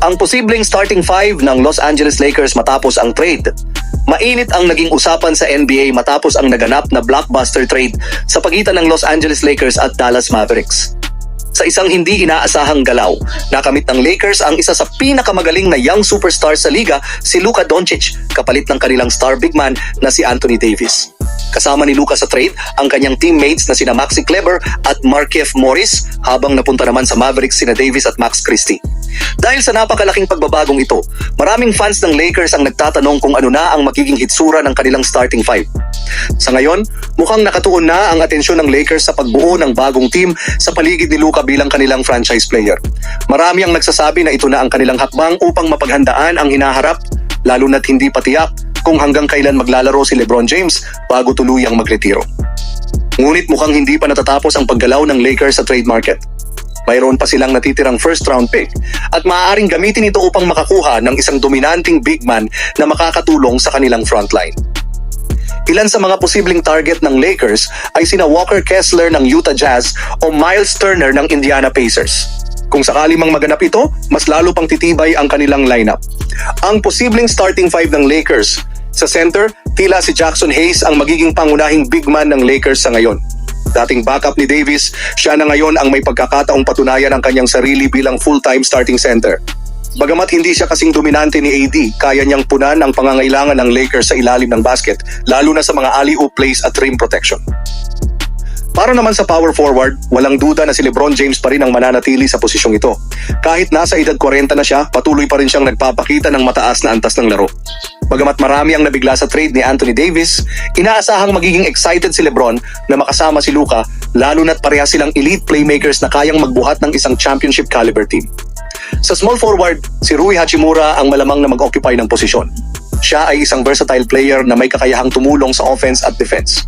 ang posibleng starting five ng Los Angeles Lakers matapos ang trade. Mainit ang naging usapan sa NBA matapos ang naganap na blockbuster trade sa pagitan ng Los Angeles Lakers at Dallas Mavericks. Sa isang hindi inaasahang galaw, nakamit ng Lakers ang isa sa pinakamagaling na young superstar sa liga, si Luka Doncic, kapalit ng kanilang star big man na si Anthony Davis. Kasama ni Luka sa trade ang kanyang teammates na sina Maxi Kleber at Markieff Morris habang napunta naman sa Mavericks sina Davis at Max Christie. Dahil sa napakalaking pagbabagong ito, maraming fans ng Lakers ang nagtatanong kung ano na ang magiging hitsura ng kanilang starting five. Sa ngayon, mukhang nakatuon na ang atensyon ng Lakers sa pagbuo ng bagong team sa paligid ni Luka bilang kanilang franchise player. Marami ang nagsasabi na ito na ang kanilang hakbang upang mapaghandaan ang hinaharap, lalo na't hindi patiyak kung hanggang kailan maglalaro si LeBron James bago tuluyang magretiro. Ngunit mukhang hindi pa natatapos ang paggalaw ng Lakers sa trade market. Mayroon pa silang natitirang first round pick at maaaring gamitin ito upang makakuha ng isang dominanting big man na makakatulong sa kanilang frontline. Ilan sa mga posibleng target ng Lakers ay sina Walker Kessler ng Utah Jazz o Miles Turner ng Indiana Pacers. Kung sakali mang maganap ito, mas lalo pang titibay ang kanilang lineup. Ang posibleng starting five ng Lakers, sa center, tila si Jackson Hayes ang magiging pangunahing big man ng Lakers sa ngayon. Dating backup ni Davis, siya na ngayon ang may pagkakataong patunayan ang kanyang sarili bilang full-time starting center. Bagamat hindi siya kasing dominante ni AD, kaya niyang punan ang pangangailangan ng Lakers sa ilalim ng basket, lalo na sa mga alley-oop plays at rim protection. Para naman sa power forward, walang duda na si LeBron James pa rin ang mananatili sa posisyong ito. Kahit nasa edad 40 na siya, patuloy pa rin siyang nagpapakita ng mataas na antas ng laro. Bagamat marami ang nabigla sa trade ni Anthony Davis, inaasahang magiging excited si LeBron na makasama si Luka, lalo na't pareha silang elite playmakers na kayang magbuhat ng isang championship caliber team. Sa small forward, si Rui Hachimura ang malamang na mag-occupy ng posisyon. Siya ay isang versatile player na may kakayahang tumulong sa offense at defense.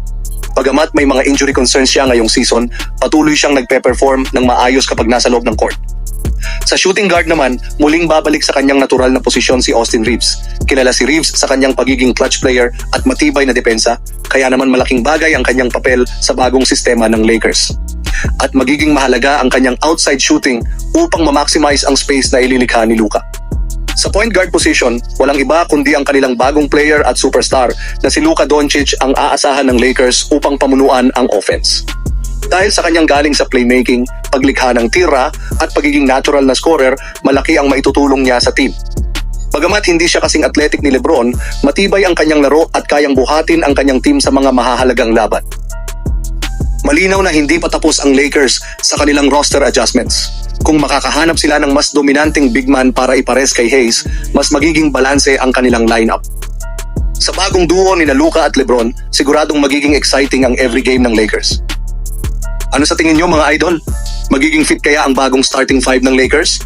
Pagamat may mga injury concerns siya ngayong season, patuloy siyang nagpe-perform ng maayos kapag nasa loob ng court. Sa shooting guard naman, muling babalik sa kanyang natural na posisyon si Austin Reeves. Kilala si Reeves sa kanyang pagiging clutch player at matibay na depensa, kaya naman malaking bagay ang kanyang papel sa bagong sistema ng Lakers. At magiging mahalaga ang kanyang outside shooting upang ma-maximize ang space na ililikha ni Luka. Sa point guard position, walang iba kundi ang kanilang bagong player at superstar na si Luka Doncic ang aasahan ng Lakers upang pamunuan ang offense. Dahil sa kanyang galing sa playmaking, paglikha ng tira at pagiging natural na scorer, malaki ang maitutulong niya sa team. Bagamat hindi siya kasing athletic ni Lebron, matibay ang kanyang laro at kayang buhatin ang kanyang team sa mga mahahalagang laban. Malinaw na hindi pa tapos ang Lakers sa kanilang roster adjustments. Kung makakahanap sila ng mas dominanting big man para ipares kay Hayes, mas magiging balanse ang kanilang lineup. Sa bagong duo ni Luka at Lebron, siguradong magiging exciting ang every game ng Lakers. Ano sa tingin nyo mga idol? Magiging fit kaya ang bagong starting five ng Lakers?